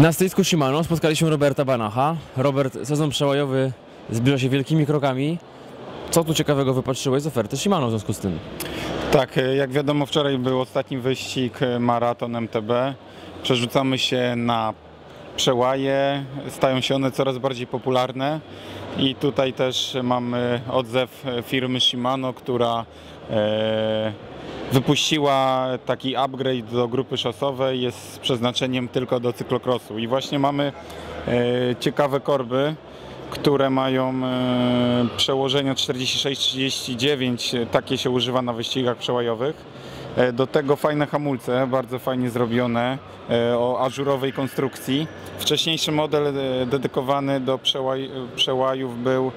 Na stoisku Shimano spotkaliśmy Roberta Banacha. Robert, sezon przełajowy zbliża się wielkimi krokami. Co tu ciekawego wypatrzyłeś z oferty Shimano w związku z tym? Tak, e, jak wiadomo wczoraj był ostatni wyścig e, maraton MTB. Przerzucamy się na przełaje, stają się one coraz bardziej popularne i tutaj też mamy odzew firmy Shimano, która e, wypuściła taki upgrade do grupy szosowej, jest z przeznaczeniem tylko do cyklokrosu. I właśnie mamy e, ciekawe korby, które mają e, przełożenia 46-39, e, takie się używa na wyścigach przełajowych. E, Do tego fajne hamulce, bardzo fajnie zrobione, e, o ażurowej konstrukcji. Wcześniejszy model e, dedykowany do przełaj, przełajów był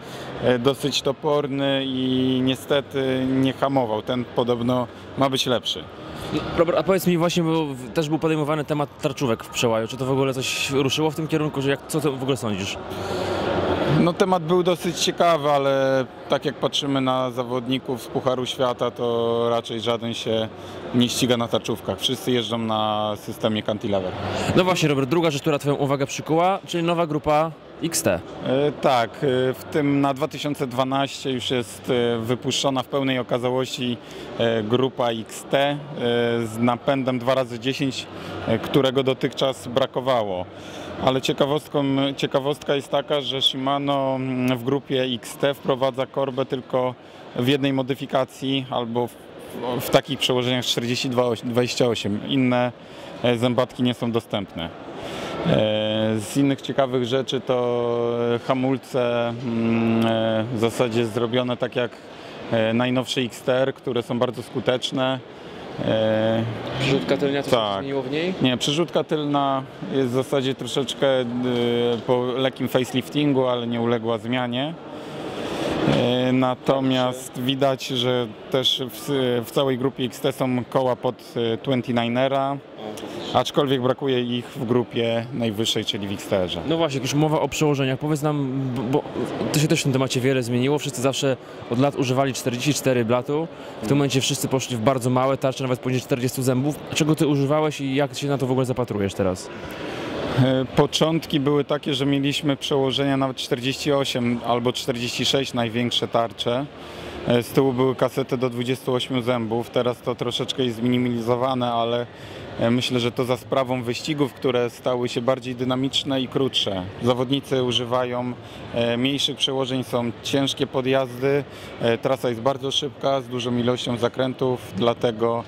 dosyć toporny i niestety nie hamował. Ten podobno ma być lepszy. Robert, a powiedz mi właśnie, bo też był podejmowany temat tarczówek w przełaju. Czy to w ogóle coś ruszyło w tym kierunku, że jak, co ty w ogóle sądzisz? No temat był dosyć ciekawy, ale tak jak patrzymy na zawodników z Pucharu Świata, to raczej żaden się nie ściga na tarczówkach. Wszyscy jeżdżą na systemie cantilever. No właśnie Robert, druga rzecz, która twoją uwagę przykuła, czyli nowa grupa XT. E, Tak, e, w tym na 2012 już jest e, wypuszczona w pełnej okazałości grupa XT z napędem 2x10, e, którego dotychczas brakowało. Ale ciekawostką, ciekawostka jest taka, że Shimano mm, w grupie XT wprowadza korbę tylko w jednej modyfikacji albo w, w takich przełożeniach 42-28. Inne e, zębatki nie są dostępne. E, Z innych ciekawych rzeczy to hamulce mm, e, w zasadzie zrobione tak jak e, najnowsze XTR, które są bardzo skuteczne. E, Rzutka tylnia, coś Tak. zmieniło w niej? Nie, przerzutka tylna jest w zasadzie troszeczkę e, po lekkim faceliftingu, ale nie uległa zmianie. E, Natomiast widać, że też w, w całej grupie XT są koła pod e, 29era, aczkolwiek brakuje ich w grupie najwyższej, czyli w XTR-ze. No właśnie, już mowa o przełożeniach, powiedz nam, bo, bo to się też w tym temacie wiele zmieniło. Wszyscy zawsze od lat używali 44 blatu. W tym momencie wszyscy poszli w bardzo małe tarcze, nawet poniżej 40 zębów. Czego ty używałeś i jak się na to w ogóle zapatrujesz teraz? E, Początki były takie, że mieliśmy przełożenia nawet 48 albo 46 największe tarcze. E, Z tyłu były kasety do 28 zębów. Teraz to troszeczkę jest zminimalizowane, ale e, myślę, że to za sprawą wyścigów, które stały się bardziej dynamiczne i krótsze. Zawodnicy używają e, mniejszych przełożeń, są ciężkie podjazdy. Trasa jest bardzo szybka, z dużą ilością zakrętów, dlatego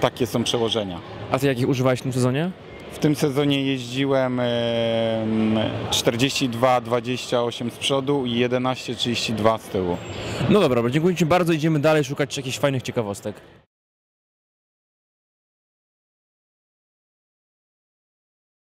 takie są przełożenia. A ty jakich używałeś w tym sezonie? W tym sezonie jeździłem em, 42-28 z przodu i 11-32 z tyłu. No dobra, dziękuję ci bardzo. Idziemy dalej szukać jakichś fajnych ciekawostek.